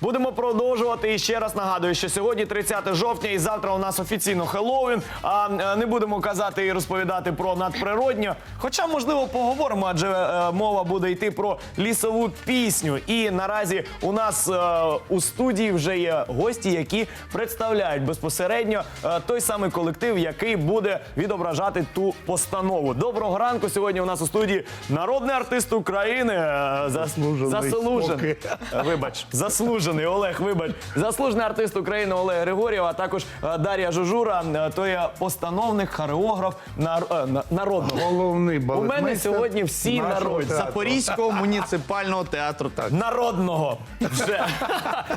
Будемо продовжувати і ще раз нагадую, що сьогодні 30 жовтня і завтра у нас офіційно Хеллоуін. А е, не будемо казати і розповідати про надприроднє. Хоча, можливо, поговоримо, адже е, мова буде йти про лісову пісню. І наразі у нас е, у студії вже є гості, які представляють безпосередньо е, той самий колектив, який буде відображати ту постанову. Доброго ранку. Сьогодні у нас у студії народний артист України. е, зас- Заслужений заслужений. Вибач, заслужений Олег. Вибач, заслужений артист України Олег Григорєв, а також е, Дар'я Жужура. е, То є постановник, хореограф нар- е, на- народного. Головний У балетмейстер мене сьогодні всі нашого народні. театру. Запорізького муніципального театру. Так. Народного вже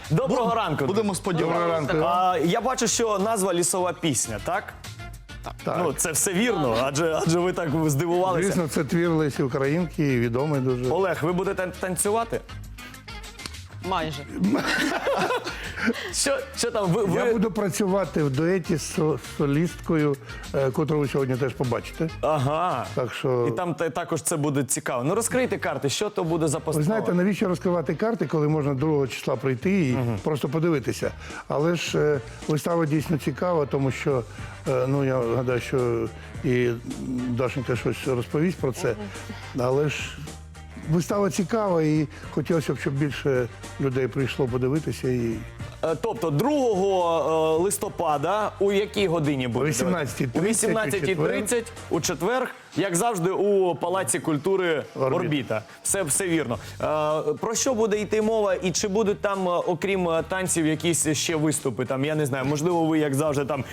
доброго ранку. Будемо Доброго сподіватися. ранку. А, я бачу, що назва лісова пісня, так? Так. Ну це все вірно, адже адже ви так здивувалися. Звісно, це твір Лесі Українки, відомий дуже. Олег, ви будете танцювати? Майже. Що, що там? Ви, ви... Я буду працювати в дуеті з со- солісткою, е, котру ви сьогодні теж побачите. Ага. Так що І там та- також це буде цікаво. Ну розкрийте карти, що то буде за ви знаєте, навіщо розкривати карти, коли можна 2 числа прийти і просто подивитися. Але ж е, вистава дійсно цікава, тому що е, ну я гадаю, що і Дашенька щось розповість про це. Але ж вистава цікава, і хотілося б, щоб більше людей прийшло подивитися і. Е, Тобто 2 е, листопада у якій годині буде? О 18:30 У 18.30 у четвер, як завжди, у Палаці культури Орбіта. Орбіта. Все, все вірно. Е, Про що буде йти мова, і чи будуть там, е, окрім е, танців, якісь ще виступи? Там я не знаю, можливо, ви як завжди там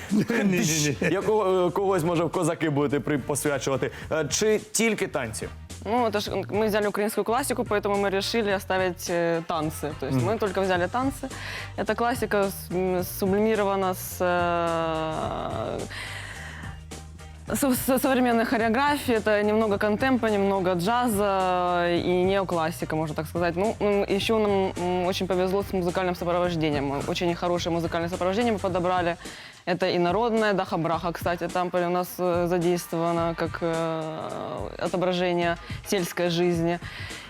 якого е, когось може в козаки будете при- посвячувати. Е, Чи тільки танці? Ну, это ж мы взяли украинскую классику, поэтому мы решили оставить э, танцы. То есть мы только взяли танцы. Эта классика с- м, сублимирована с, э, со- со современной хореографией. Это немного контемпа, немного джаза и неоклассика, можно так сказать. Ну, м, еще нам м, очень повезло с музыкальным сопровождением. Мы Очень хорошее музыкальное сопровождение мы подобрали. Это и народная дахабраха, кстати, там у нас э, задействовано как э, отображение сельской жизни.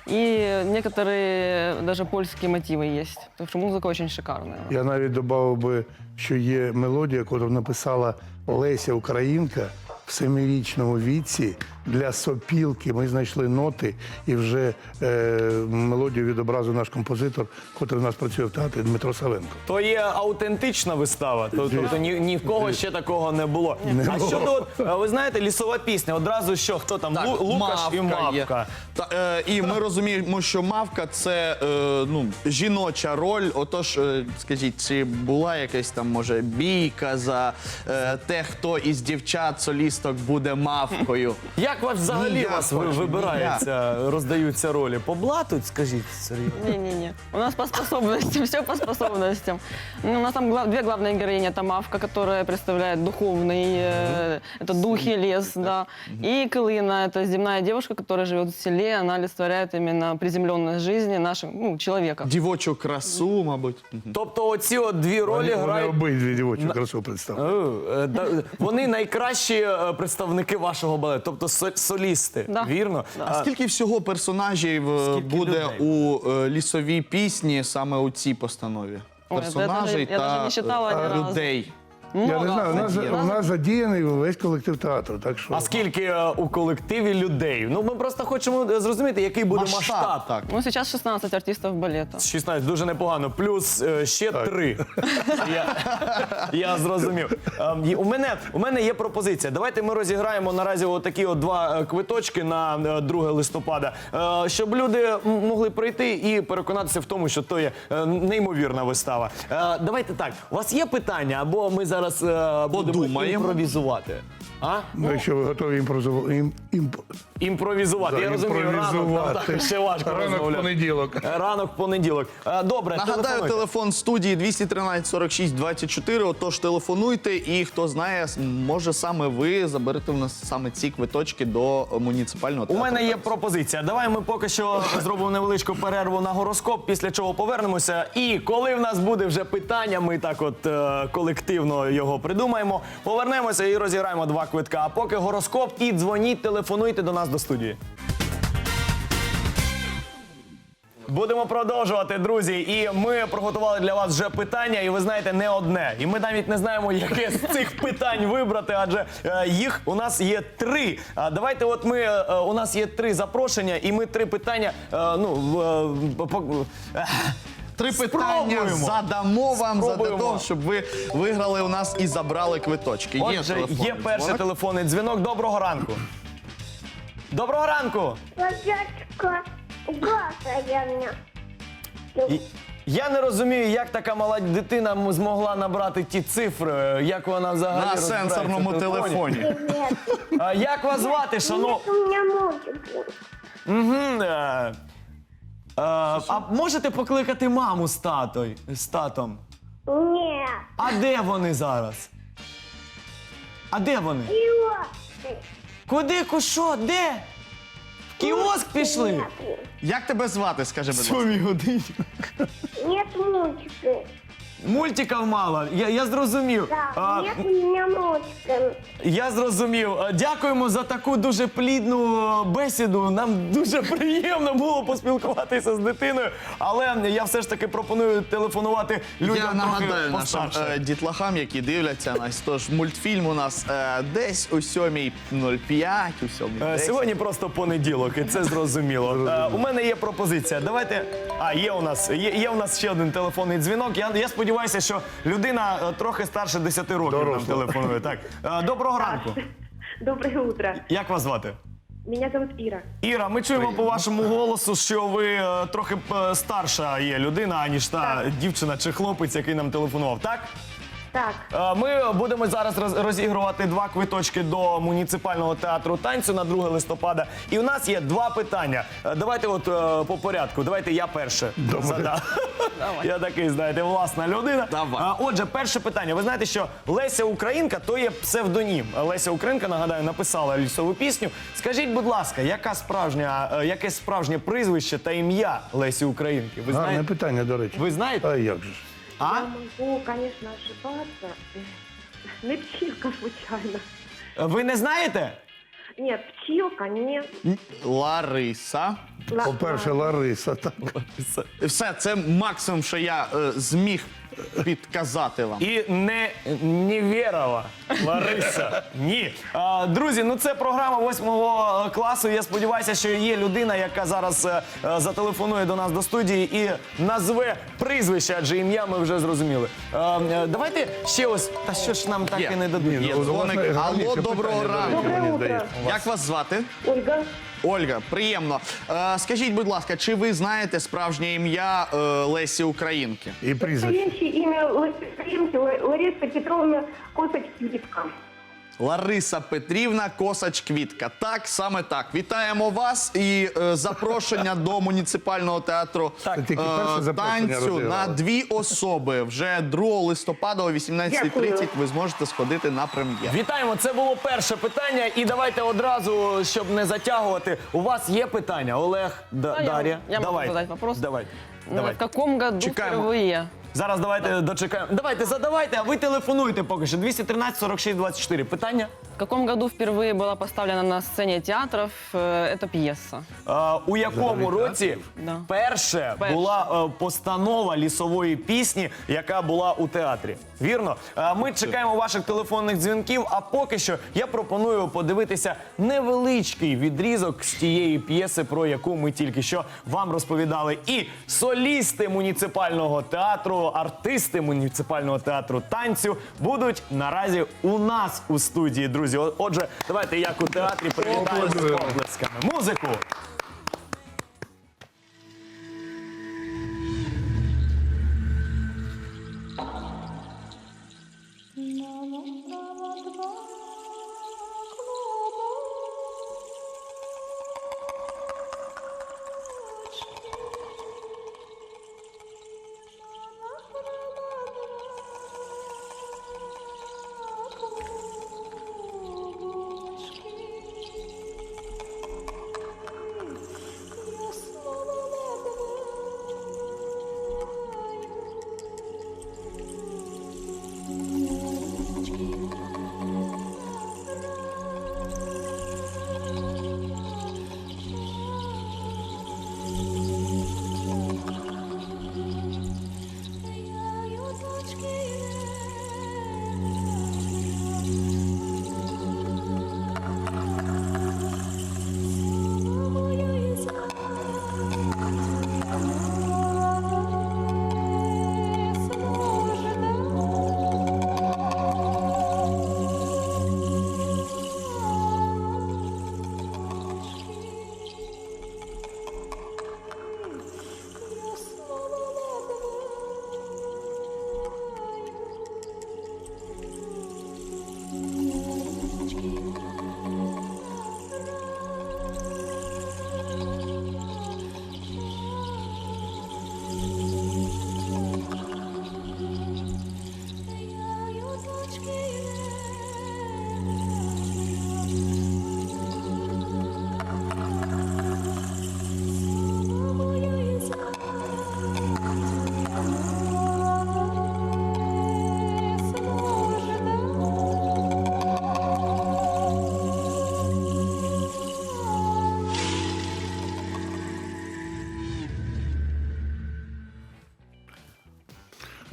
И некоторые даже польские мотивы есть. Так что музыка очень шикарная. Я навіть додав би, що є мелодія, яку написала Леся Українка в семирічному віці для сопілки. Ми знайшли ноти і вже е, мелодію відобразив наш композитор, який у нас працює в театрі Дмитро Савенко. То є аутентична вистава. То- Тобто ні, ні в кого ще такого не було. Не а було. щодо, от, е, ви знаєте, лісова пісня, одразу що, хто там? Так, Лу- Лукаш і є. Мавка. Та, е, і ми розуміємо, що мавка це е, ну, жіноча роль. Отож, е, скажіть, чи була якась там може бійка за е, те, хто із дівчат солісток буде мавкою? Як вас взагалі Ніяк, вас ви- Паш, вибирається, роздаються ролі? По блату, скажіть, Сергій? Не-не-не. У нас по способностям, все по способностям. Ну, у нас там гла- две главные героини. Это Мавка, которая представляет духовный, э, это духи, лес, да. И Кылына, это земная девушка, которая живет в селе. Она олицетворяет именно приземленность жизни нашего, ну, человека. Дівочу красу, мабуть. Мгм. Тобто оці от дві ролі Вони, вони грають. обидві дівочу красу представили. Е, е, да- Вони найкращі е, представники вашого балету, тобто со- солісти. Да. Вірно? А скільки всього персонажів е, Скільки буде людей? у е, лісовій пісні саме у цій постанові? Ой, Персонажей я даже- я та даже не считала е, разу. людей. Я не знаю, у нас, у нас задіяний весь колектив театру. Так що А скільки е, у колективі людей? Ну ми просто хочемо е, зрозуміти, який буде масштаб. так. Ну, сейчас 16 артистов балета. 16, дуже непогано. Плюс е, ще три. Я, я зрозумів. Ем, і у, мене, у мене є пропозиція. Давайте ми розіграємо наразі отакі от два е, квиточки на е, 2 листопада, е, щоб люди м- могли прийти і переконатися в тому, що то є е, неймовірна вистава. Е, Давайте так. У вас є питання, або ми зараз е, будемо Подумаємо. імпровізувати. А? ну, якщо ви готові імпровізувати. Ім, імп... Імпровізувати. Да, Я розумію, ранок імпровізувати. так ще важко Ранок розмовляти. понеділок. Ранок понеділок. Е, Добре, Нагадаю, телефонуйте. телефон студії 213 46 24. Отож, телефонуйте, і хто знає, може саме ви заберете в нас саме ці квиточки до муніципального У театру. мене є пропозиція. Давай ми поки що зробимо невеличку перерву на гороскоп, після чого повернемося. І коли в нас буде вже питання, ми так от е, колективно його придумаємо. Повернемося і розіграємо два квитка. А поки гороскоп і дзвоніть, телефонуйте до нас до студії. Будемо продовжувати, друзі. І ми приготували для вас вже питання, і ви знаєте, не одне. І ми навіть не знаємо, яке з цих питань вибрати, адже е, їх у нас є три. А давайте, от ми е, у нас є три запрошення, і ми три питання. е, ну в, е, по- е, Три питання Спробуємо. задамо вам для Спробуємо. того, щоб ви виграли у нас і забрали квиточки. Отже, телефонний є перший дзвоник. телефонний дзвінок. Доброго ранку. Доброго ранку. І- Я не розумію, як така мала дитина м- змогла набрати ті цифри, як вона взагалі на розбирається в сенсорному телефоні. Привет. А як вас звати, шану? Нет у меня мультики. Мгм, е, А можете покликати маму з татою, з татом? Ні. А де вони зараз? А де вони? Кіоски. Куди, кушо, де? В кіоск пішли? Як тебе звати, скажи, будь ласка? Сьомій годині. Нет мультики. Мультиків мало, я, я зрозумів. Да, А, нет у меня мультики. Я зрозумів. Е, Дякуємо за таку дуже плідну е, бесіду. Нам дуже приємно було поспілкуватися з дитиною. Але я все ж таки пропоную телефонувати людям. Я трохи нагадаю нашим постарше. е, дітлахам, які дивляться нас. Тож мультфільм у нас е, десь о 7.05, о 7.10. Е, Сьогодні просто понеділок, і це зрозуміло. Е, У мене є пропозиція. Давайте. А, є у нас є, є у нас ще один телефонний дзвінок. Я, я сподіваюся, що людина е, трохи старше 10 років нам Доросла. телефонує. Так. Е, Доброго ранку. Доброе утро. Як вас звати? Меня зовут Ира. Іра, ми чуємо по вашому голосу, що ви е, трохи е, старша є людина, аніж та дівчина чи хлопець, який нам телефонував. Так? Так, Е, Ми будемо зараз роз- розігрувати два квиточки до муніципального театру танцю на 2 листопада. І у нас є два питання. Е, Давайте, от е, по порядку. Давайте я перше задам. Я такий, знаєте, власна людина. Давай. Е, Отже, перше питання. Ви знаєте, що Леся Українка то є псевдонім. Леся Українка, нагадаю, написала лісову пісню. Скажіть, будь ласка, яка справжня, е, яке справжнє прізвище та ім'я Лесі Українки? Ви Гарне знаєте? питання, до речі. Ви знаєте? А як же ж? А? я могу, конечно, ошибаться. Не пчелка случайно. Ви не знаєте? Нет, пчелка, нет. Лариса. Ла- По-перше, Лариса. Так. Все, це максимум, що я е, зміг підказати вам. І не Невєрова Лариса. Ні. А, друзі, ну це програма восьмого класу. Я сподіваюся, що є людина, яка зараз е, е, зателефонує до нас до студії і назве прізвище, адже ім'я ми вже зрозуміли. Е, е, давайте ще ось. Та що ж нам так Є. і не дадуть? Є ну, дзвоник. Алло, доброго ранку. Доброе. Як вас звати? Ольга. Ольга, приємно. Е, скажіть, будь ласка, чи ви знаєте справжнє ім'я е, Лесі Українки? І прізвище. Настоящее имя Ларисы Лариса Петровна Косач-Квитка. Лариса Петрівна Косач Квітка. Так, саме так. Вітаємо вас і е, запрошення до муніципального театру Це тільки е, перше запрошення танцю на розіграли. дві особи. Вже 2 листопада о 18.30 Дякую. ви зможете сходити на прем'єру. Вітаємо, це було перше питання. І давайте одразу, щоб не затягувати. У вас є питання, Олег, Д- Да, я- Дар'я. я можу Давай. задати вопрос. Давай. Ну, Давай. В каком году Чекаємо. впервые? Зараз давайте дочекаємо. Давайте задавайте, а ви телефонуйте поки що. 213 46 24. Питання? В каком году впервые была поставлена на сцене театров э, эта пьеса? Е, у якому році Да. перше Перше. була е, постанова лісової пісні, яка була у театрі? Вірно? Е, ми чекаємо ваших телефонних дзвінків. А поки що я пропоную подивитися невеличкий відрізок з тієї п'єси, про яку ми тільки що вам розповідали. І солісти муніципального театру, артисти муніципального театру танцю будуть наразі у нас у студії, друзі. друзі. Отже, давайте як у театрі привітаємо з оплесками. Музику. No, no.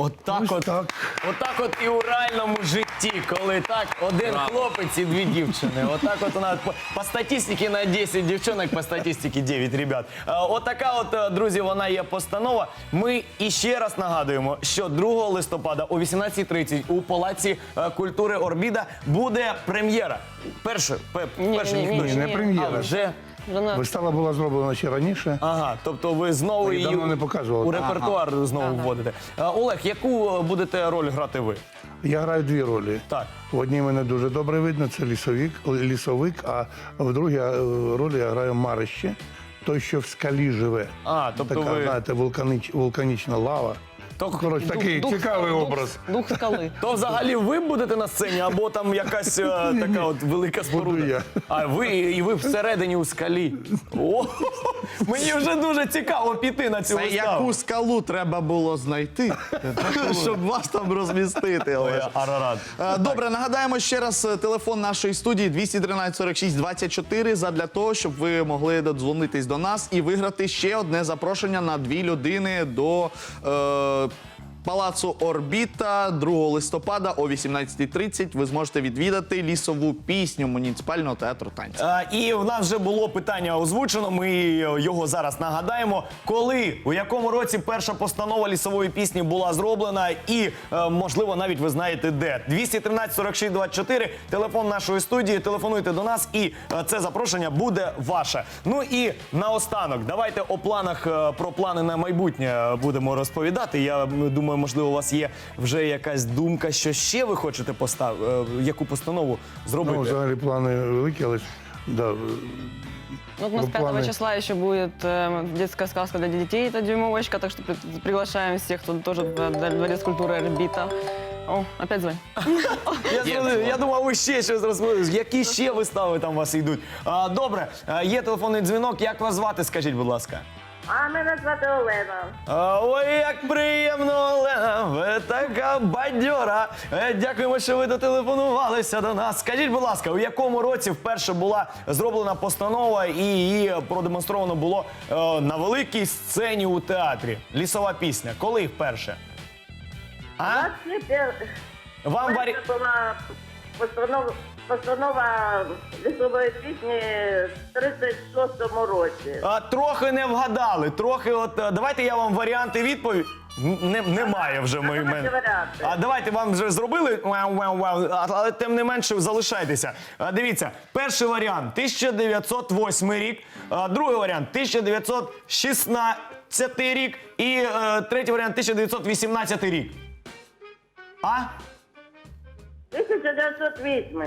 Отак от, так. отак от і у реальному житті, коли так один хлопець і дві дівчини. Отак от у нас по, по статистиці на 10 дівчинок, по статистиці 9 ребят. Е, Отака от, е, друзі, вона є постанова. Ми іще раз нагадуємо, що 2 листопада о 18.30 у Палаці е, культури Орбіда буде прем'єра. Перше, пе- Ні, перше ні, ніхто ні, ще. не прем'єра. А вже. Жена- Вистава була зроблена ще раніше. Ага, тобто ви знову Її її давно не показували. у репертуар знову вводите. Е, Олег, яку е, будете роль грати ви? Я граю дві ролі. Так. В одній мене дуже добре видно, це лісовик, лісовик, а в другій е, ролі я граю Марище, той, що в скалі живе. А, тобто така, ви- знаєте, вулканич, вулканічна лава. То- Коротше, такий Дух- цікавий дух- образ. Дух скалы. То взагалі ви будете на сцені, або там якась е, така от велика споруда? я. А ви і ви всередині у скалі. О, мені вже дуже цікаво піти на цю Це виставу. яку скалу треба було знайти, щоб вас там розмістити. Арарат. Е, Добре, нагадаємо ще раз е, телефон нашої студії 213 46 24 задля того, щоб ви могли додзвонитись до нас і виграти ще одне запрошення на дві людини до. Е, Палацу Орбіта 2 листопада о 18.30 ви зможете відвідати лісову пісню муніципального театру танців. Е, І в нас вже було питання озвучено. Ми його зараз нагадаємо. Коли у якому році перша постанова лісової пісні була зроблена, і е, можливо навіть ви знаєте де 213 46 24, Телефон нашої студії. Телефонуйте до нас, і е, це запрошення буде ваше. Ну і наостанок, давайте о планах про плани на майбутнє будемо розповідати. Я м, думаю, можливо, у вас є вже якась думка, що ще ви хочете постав... е, яку постанову зробити. Ну, взагалі плани великі, але ж да, Ну, Вот у нас Ну, 5 планы. числа еще будет э, детская сказка для детей, это дюймовочка, так что при- приглашаем всех, кто тоже в в Дворец культуры Орбита. О, опять звонь. Я, зрозумів. я думав, ви ще щось розповіли. Які ще вистави там у вас йдуть? А, добре, а, є телефонний дзвінок. Як вас звати? Скажіть, будь ласка. А мене звати Олена. А, ой, як приємно, Олена, ви така бадьора. Е, Дякуємо, що ви дотелефонувалися до нас. Скажіть, будь ласка, у якому році вперше була зроблена постанова і її продемонстровано було е, на великій сцені у театрі? Лісова пісня. Коли вперше? А? 21 Вам варі... Була постанова, постанова лісової пісні в 36-му році. А, трохи не вгадали. Трохи, от е, давайте я вам варіанти відповідь. Не, немає вже ми Давайте мене. варіанти. А давайте вам вже зробили, вау, вау, вау, а- але тим не менше залишайтеся. А, дивіться, перший варіант 1908 рік, а, другий варіант 1916 рік і е, третій варіант 1918 рік. А? 1908.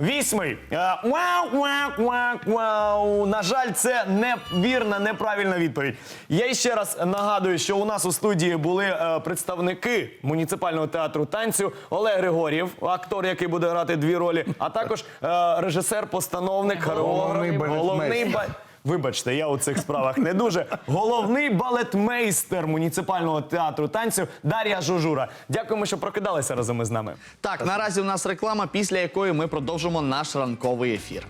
Вісьмий. Е, Вау, вау, вау, вау. На жаль, це невірна, неправильна відповідь. Я ще раз нагадую, що у нас у студії були е, представники муніципального театру танцю Олег Григорів, актор, який буде грати дві ролі, а також е, режисер, постановник, Головний хореограф, головний ба... Вибачте, я у цих справах не дуже. Головний балетмейстер муніципального театру танцю Дар'я Жужура. Дякуємо, що прокидалися разом із нами. Так, наразі у нас реклама, після якої ми продовжимо наш ранковий ефір.